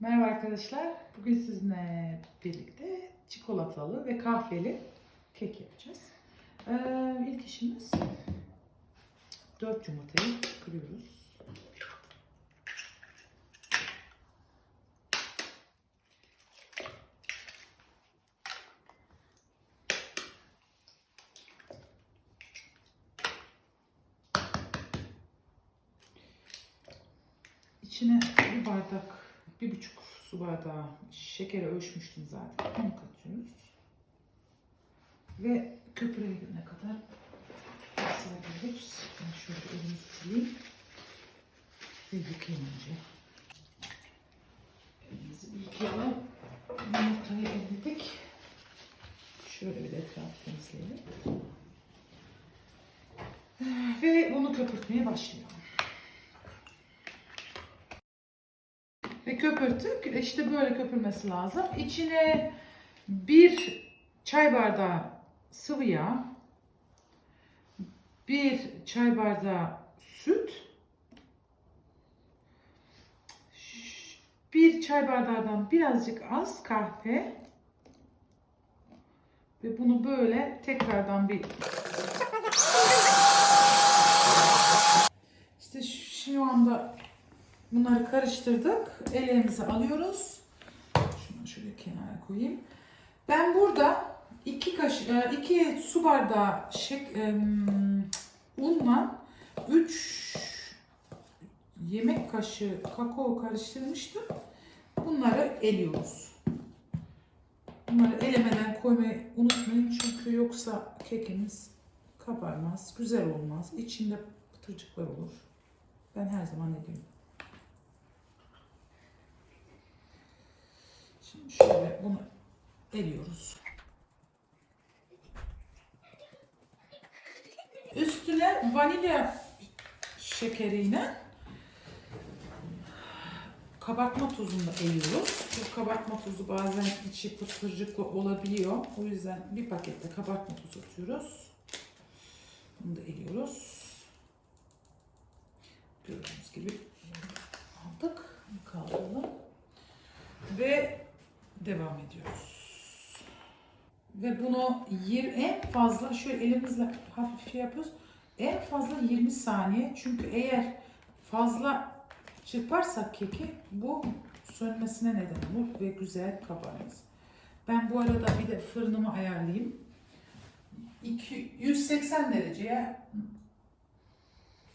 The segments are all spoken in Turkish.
Merhaba arkadaşlar. Bugün sizinle birlikte çikolatalı ve kahveli kek yapacağız. Ee, ilk işimiz 4 yumurtayı kırıyoruz. İçine bir bardak, bir buçuk su bardağı şekeri ölçmüştüm zaten. Onu katıyoruz. Ve köpürebilene kadar sarıyoruz. Ben şöyle elimi sileyim. Ve yıkayayım önce. Elimizi bir yıkayalım. Yumurtayı elledik. Şöyle bir etrafı temizleyelim. Ve bunu köpürtmeye başlayalım. Ve köpürttük. İşte böyle köpürmesi lazım. İçine bir çay bardağı sıvı yağ, bir çay bardağı süt, bir çay bardağından birazcık az kahve ve bunu böyle tekrardan bir işte şu anda Bunları karıştırdık. Ellerimizi alıyoruz. Şunu şöyle kenara koyayım. Ben burada iki kaş e, iki su bardağı şek, unla 3 yemek kaşığı kakao karıştırmıştım. Bunları eliyoruz. Bunları elemeden koymayı unutmayın çünkü yoksa kekimiz kabarmaz, güzel olmaz. İçinde pıtırcıklar olur. Ben her zaman ediyorum. Şimdi şöyle bunu eliyoruz. Üstüne vanilya şekeriyle kabartma tuzunu da eliyoruz. Bu kabartma tuzu bazen içi pıtırcıklı olabiliyor. O yüzden bir pakette kabartma tuzu atıyoruz. Bunu da eliyoruz. Gördüğünüz gibi aldık. Kaldıralım. Ve devam ediyoruz. Ve bunu yir, en fazla şöyle elimizle hafif şey yapıyoruz. En fazla 20 saniye. Çünkü eğer fazla çırparsak keki bu sönmesine neden olur ve güzel kabarmaz. Ben bu arada bir de fırınımı ayarlayayım. 2, 180 dereceye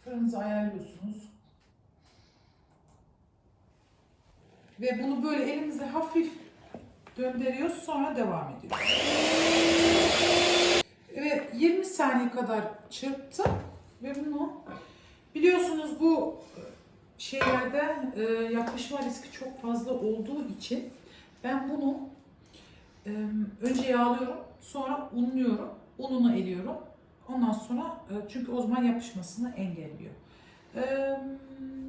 fırınınızı ayarlıyorsunuz. Ve bunu böyle elimizle hafif döndürüyoruz sonra devam ediyoruz. Ve 20 saniye kadar çırptım ve bunu biliyorsunuz bu şeylerde e, yapışma riski çok fazla olduğu için ben bunu e, önce yağlıyorum sonra unluyorum. Ununu eliyorum. Ondan sonra e, çünkü o zaman yapışmasını engelliyor. E,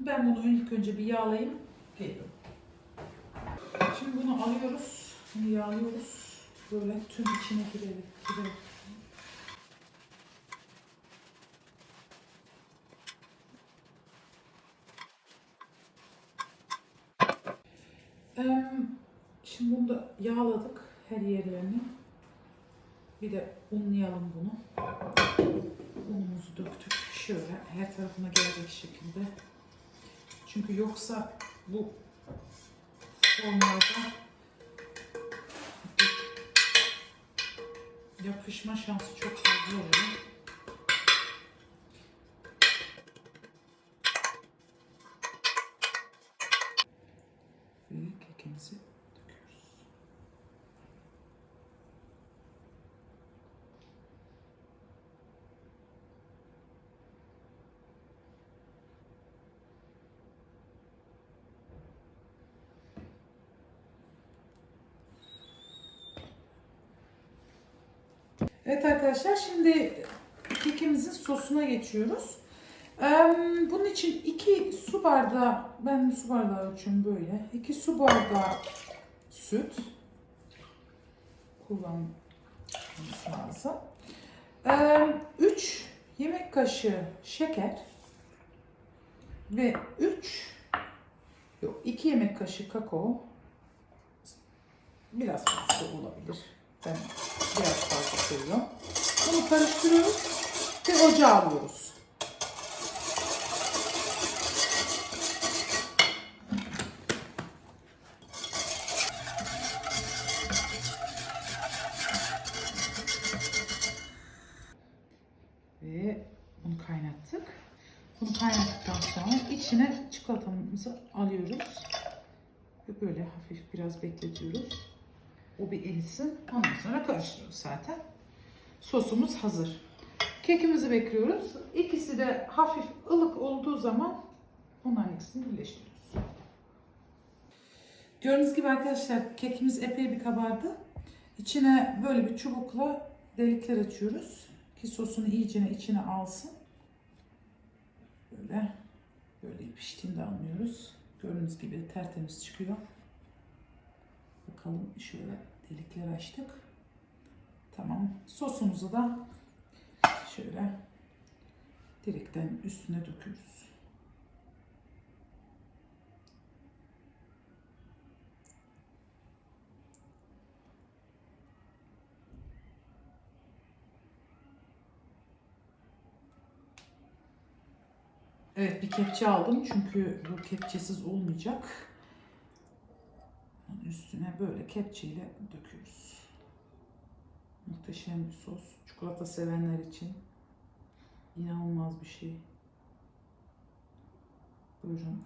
ben bunu ilk önce bir yağlayayım. Geliyorum. Şimdi bunu alıyoruz. Bunu yağlıyoruz. Böyle tüm içine girelim. girelim. Şimdi bunu da yağladık her yerlerini. Bir de unlayalım bunu. Unumuzu döktük. Şöyle her tarafına gelecek şekilde. Çünkü yoksa bu formlarda yapışma şansı çok fazla oluyor. Ve kekimizi döküyoruz. Evet arkadaşlar şimdi kekimizin sosuna geçiyoruz. Bunun için 2 su bardağı, ben su bardağı ölçüyorum böyle. 2 su bardağı süt kullanmamız lazım. 3 yemek kaşığı şeker ve 3 Yok 2 yemek kaşığı kakao. Biraz fazla olabilir. Ben biraz fazla seviyorum. Bunu karıştırıyoruz ve ocağa alıyoruz. Ve bunu kaynattık. Bunu kaynattıktan sonra içine çikolatamızı alıyoruz. Ve böyle hafif biraz bekletiyoruz. O bir erisin. Ondan sonra karıştırıyoruz zaten. Sosumuz hazır. Kekimizi bekliyoruz. İkisi de hafif ılık olduğu zaman onların ikisini birleştiriyoruz. Gördüğünüz gibi arkadaşlar kekimiz epey bir kabardı. İçine böyle bir çubukla delikler açıyoruz ki sosunu iyice içine alsın. Böyle böyle piştiğinde anlıyoruz. Gördüğünüz gibi tertemiz çıkıyor. Bakalım şöyle delikler açtık. Tamam. Sosumuzu da şöyle direkten üstüne döküyoruz. Evet bir kepçe aldım çünkü bu kepçesiz olmayacak. Üstüne böyle kepçeyle döküyoruz. Muhteşem bir sos. Çikolata sevenler için inanılmaz bir şey. Buyurun.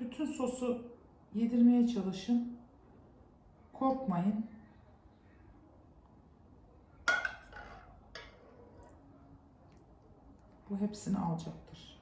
Bütün sosu yedirmeye çalışın. Korkmayın. Bu hepsini alacaktır.